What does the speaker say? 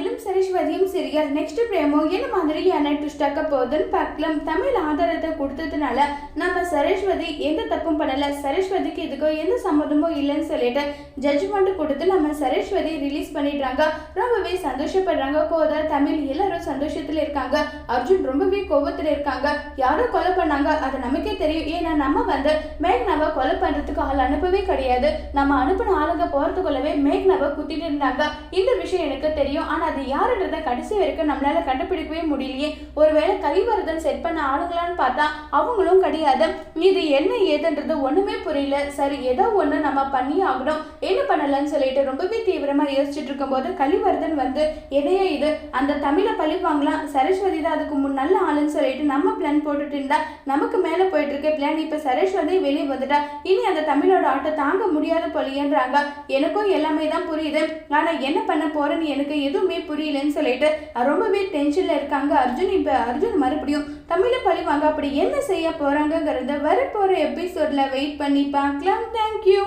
தமிழும் சரஸ்வதியும் serial next பிரேமோ என்ன மாதிரியான ட்விஸ்டாக்க போகுதுன்னு பார்க்கலாம். தமிழ் ஆதாரத்தை கொடுத்ததுனால நம்ம சரஸ்வதி எந்த தப்பும் பண்ணல. சரஸ்வதிக்கு இதுக்கோ எந்த சம்மதமும் இல்லைன்னு சொல்லிட்டு ஜட்ஜ்மெண்ட் கொடுத்து நம்ம சரஸ்வதி ரிலீஸ் பண்ணிடுறாங்க. ரொம்பவே சந்தோஷப்படுறாங்க. கோத தமிழ் எல்லாரும் சந்தோஷத்துல இருக்காங்க. அர்ஜுன் ரொம்பவே கோபத்துல இருக்காங்க. யாரோ கொலை பண்ணாங்க. அது நமக்கே தெரியும். ஏன்னா நம்ம வந்து மேக்னாவை கொலை பண்றதுக்கு ஆள் அனுப்பவே கிடையாது. நம்ம அனுப்பின ஆளுங்க போறதுக்குள்ளவே மேக்னாவை குத்திட்டு இருந்தாங்க. இந்த விஷயம் எனக்கு தெரியும். ஆனா அது யாருன்றத கடைசி வரைக்கும் நம்மளால கண்டுபிடிக்கவே முடியலையே. ஒருவேளை கைவரதன் செட் பண்ண ஆளுங்களான்னு பார்த்தா அவங்களும் கிடையாது. இது என்ன ஏதுன்றது ஒண்ணுமே புரியல. சரி ஏதோ ஒண்ணு நம்ம பண்ணி ஆகணும். என்ன பண்ணலாம்னு சொல்லிட்டு ரொம்பவே தீவிரமா யோசிச்சுட்டு இருக்கும்போது கலிவர்தன் வந்து என்னையே இது அந்த தமிழை பழி வாங்கலாம் சரஸ்வதி தான் அதுக்கு முன் நல்ல ஆளுன்னு சொல்லிட்டு நம்ம பிளான் போட்டுட்டு இருந்தா நமக்கு மேல போயிட்டு இருக்க பிளான் இப்ப சரஸ்வதி வெளியே வந்துட்டா இனி அந்த தமிழோட ஆட்டை தாங்க முடியாத போலியன்றாங்க. எனக்கும் எல்லாமே தான் புரியுது. ஆனா என்ன பண்ண போறேன்னு எனக்கு எதுவுமே புரியலன்னு சொல்லிட்டு ரொம்பவே டென்ஷன்ல இருக்காங்க அர்ஜுன். இப்ப அர்ஜுன் மறுபடியும் தமிழை பழி வாங்க அப்படி என்ன செய்ய போறாங்கிறத வரப்போற எபிசோட்ல வெயிட் பண்ணி பார்க்கலாம். தேங்க்யூ